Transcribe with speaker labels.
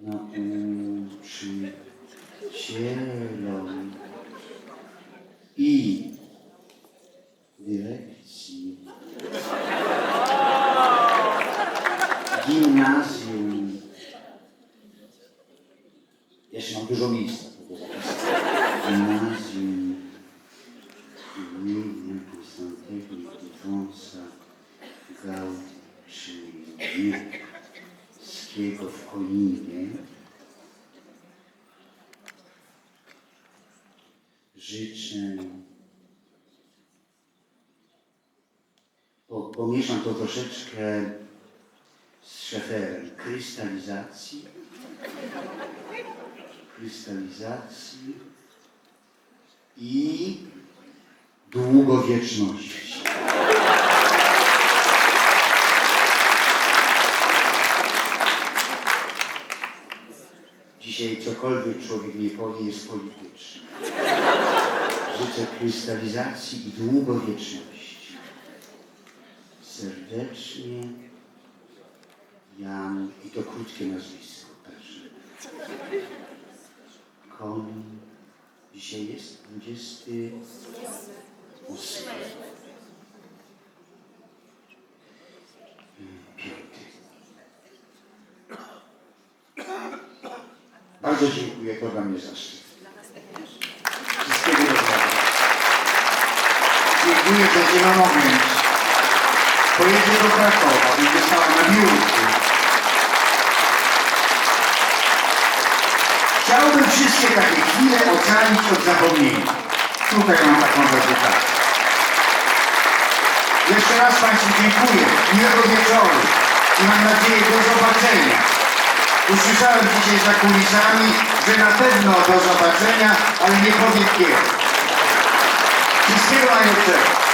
Speaker 1: nauczycielom i. Dyrekcji gimnazjum. Jeszcze mam dużo zapisać. Gimnazjum imienia Konstantego Ildefonsa Gałczyńskiego w Koninie życzę. Po, pomieszam to troszeczkę z szeferem. Krystalizacji. Krystalizacji i długowieczności. Dzisiaj cokolwiek człowiek nie powie jest polityczne. Życzę krystalizacji i długowieczności. Serdecznie Jan, i to krótkie nazwisko też. Koń. Dzisiaj jest 28. Bardzo dziękuję, to dla mnie zaszczyt. Wszystkiego dobrego. Dziękuję, będzie na moment. Pojedzie do Krakowa, będzie stała na biurku. Chciałbym wszystkie takie chwile ocalić od zapomnienia. Tutaj mam taką wegetację. Jeszcze raz Państwu dziękuję. Miłego wieczoru. I mam nadzieję do zobaczenia. Usłyszałem dzisiaj za kulisami, że na pewno do zobaczenia, ale nie powiem kiedy. Wszystkiego najlepszego.